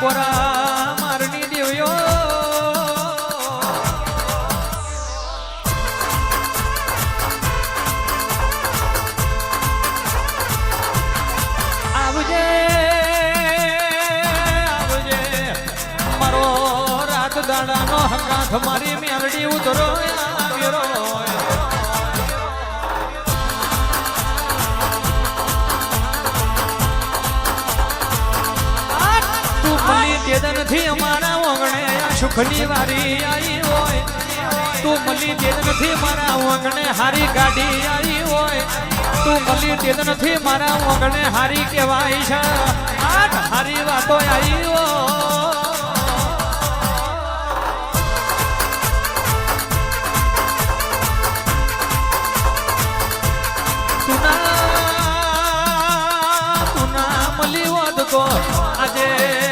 કોરા મારની દેવ્યો. આવજે આવજે. મારો રાત દાડાનો હંગાથ મારી મેરડી ઉતરો આવ્યો મળી અમારા ઓગણે સુખની વારી આવી હોય. તું મળી તેદનથી મારા ઓગણે હારી ગાડી આવી હોય. તું મળી તેદનથી મારા ઓગણે હારી કહેવાય છે. આઠ હારી વાતો આવી હોય. આજે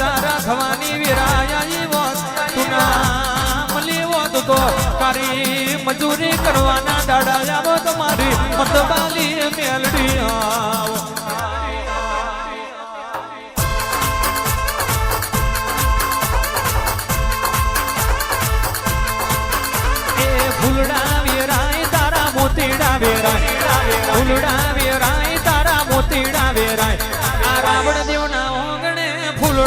બાપડા રાખવાની ખવાની વિરાયા તુના મળી હોત તો તારી મજૂરી કરવાના દાડા આવો તમારી મતબાલી મેલડી આવો. વેરાય તારા મોતીડા વેરાય ફૂલડા વેરાય તારા મોતીડા વેરાય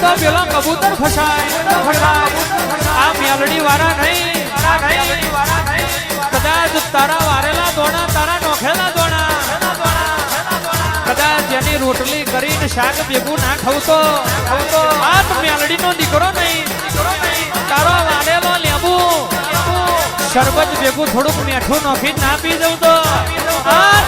તો પેલો કબૂતર ફસાય ફસાય. આ મેલડી વાળા નહીં કદાચ તારા વારેલા દોણા તારા નોખેલા દોણા. કદાચ જેની રોટલી કરીને શાક ભેગું ના ખવતો. ખવતો આ તો મેલડી નો દીકરો નહીં. તારો વારેલો લેબુ. શરબત ભેગું થોડુંક મીઠું નોખી ના પી જવું તો આ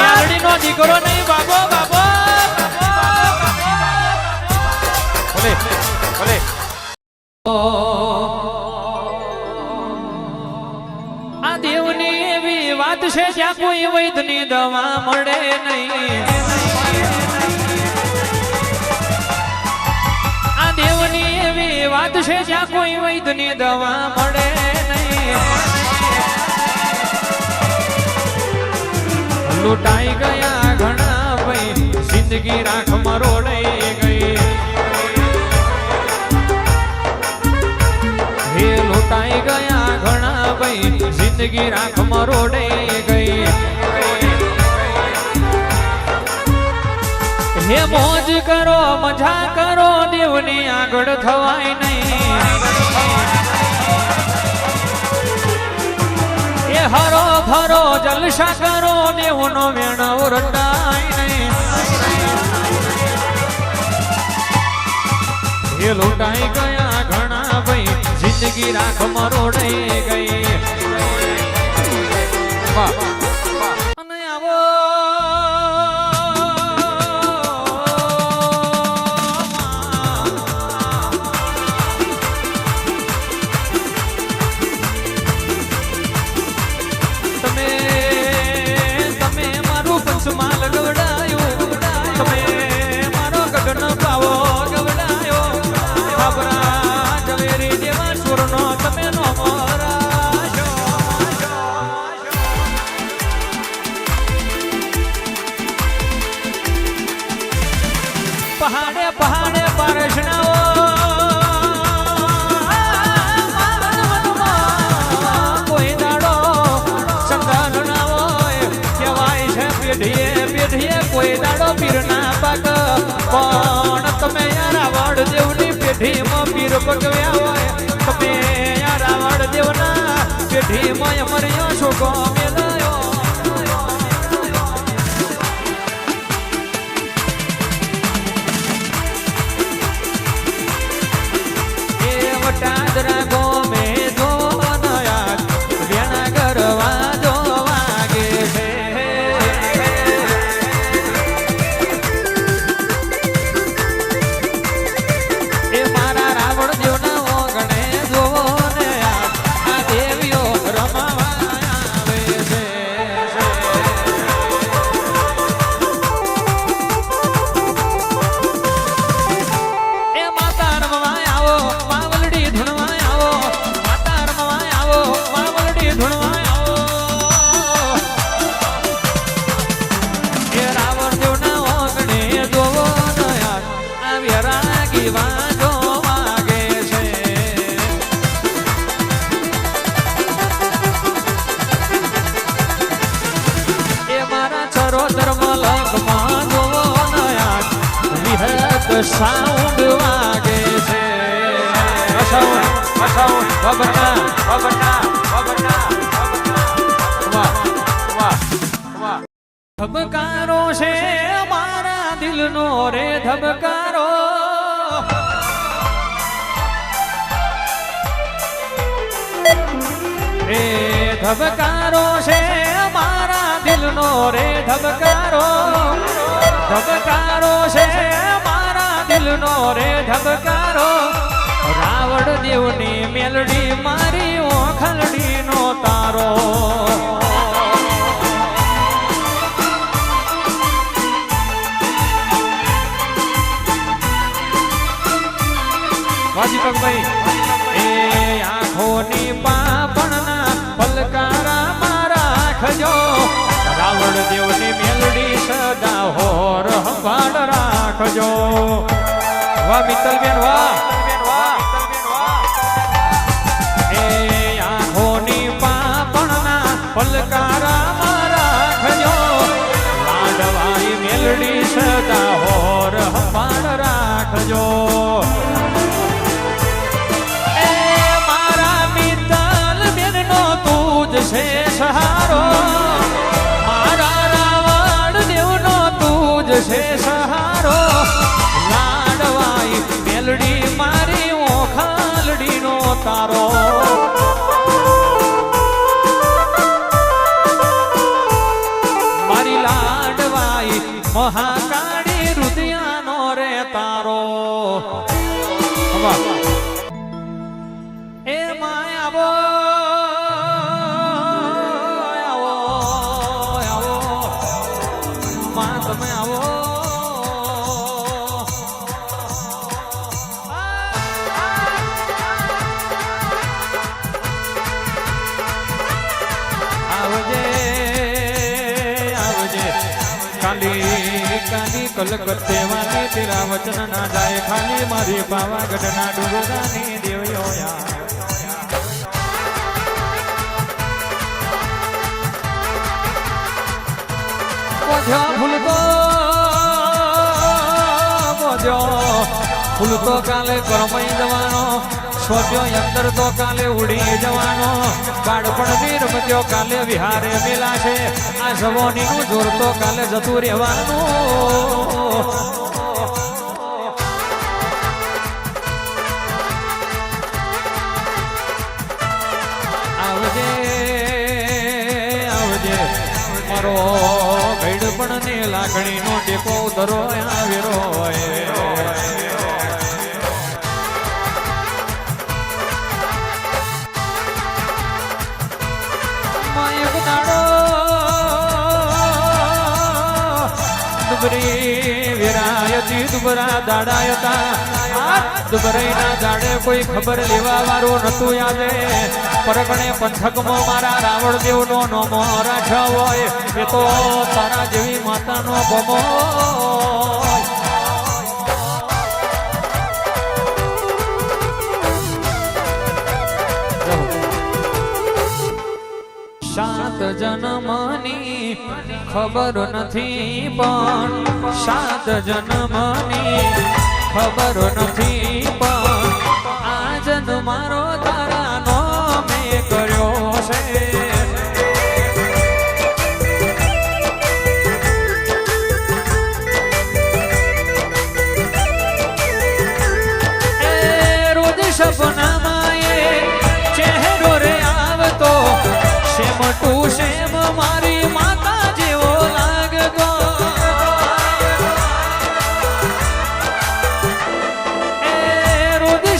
મેલડી નો દીકરો નહીં, બાબો બાબો. ભલે ભલે આ દેવની એવી વાત છે જ્યાં કોઈ વૈદની દવા મળે નહીં. આ દેવની એવી વાત છે જ્યાં કોઈ વૈદની દવા મળે નહીં. લૂંટાઈ ગયા ઘણા ભાઈ, જિંદગી રાખ જિંદગી રાખ મરોડે ગઈ. હે મોજ કરો, મજા કરો, દેવની આગળ થવાય નહીં. એ હરો ફરો જલસા કરો, દેવનો વેણ રટાય નહીં. એ લોટાઈ ગયા ઘણા ભાઈ, જિંદગી રાખ મરોડે ગઈ. વાહ કોઈ દાડો પીર ના પાક. પણ તમે યાર આવડ દેવની પેઢીમાં પીર પગવ્યા હોય? તમે યાર આવડ દેવના પેઢીમાં અમર્યો છો ગોમેલાયો સાઉન્ડ વાગે છે. બાબરના બાબરના વાહ વાહ વાહ ધબકારો છે મારા દિલનો રે ધબકારો. રે ધબકારો છે મારા દિલનો રે ધબકારો. ધબકારો છે મારા દિલનો રે ધબકારો. રાવણ દેવની મેલડી મારી ઓખલડીનો તારો. વાજીપકભાઈ એ આંખોની પાપણના પલકારા મારા રાખજો. રાવણ દેવની મેલડી સદા હોર સંભાળ રાખજો. વાહ મિત્તલબેન વાહ. તમે આવો. આવજે આવજે. કાલી કાલી કલકત્તે વાલી તેરા વચન ના જાય. ખાલી મારી પાવાગઢ ના ડુંગરાની દેવયો યા બોધ્યો ભૂલતો બોધ્યો ભૂલતો કાલે કરમાઈ જવાનો. સ્વપ્યો અંદર તો કાલે ઉડી જવાનો. બાળપણ વીર રમત્યો કાલે વિહારે મેલાશે આ સવોનીનું જોર તો કાલે જતું રહેવાનું. આવજે આવજે, મારો ગઈડપણ ને લાગણી નો ટેકો ધરો આવેરો માયક વિરાયતી દુબરા દાડાયતા દુબરાઈના દાડે કોઈ ખબર લેવા વાળું નતું યાદે. પરગણે પંથકમાં મારા રાવણ દેવનો નોમો રાખ્યો હોય. એ તો તારા જેવી માતાનો ગમો સાત જન્મની ખબર નથી પણ સાત જન્મની ખબર નથી પણ આ જન્મ મારો તારાનો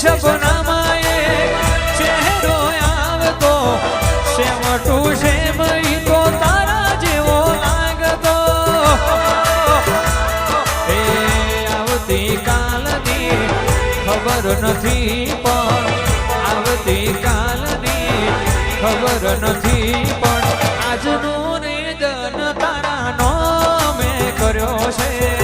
સપનામાં એ ચહેરો આવતો શેમ ટુ તારા જેવો લાગતો. એ આવતી કાલની ખબર નથી પણ આવતી કાલની ખબર નથી પણ, આજનો ને જન તારાનો મેં કર્યો છે.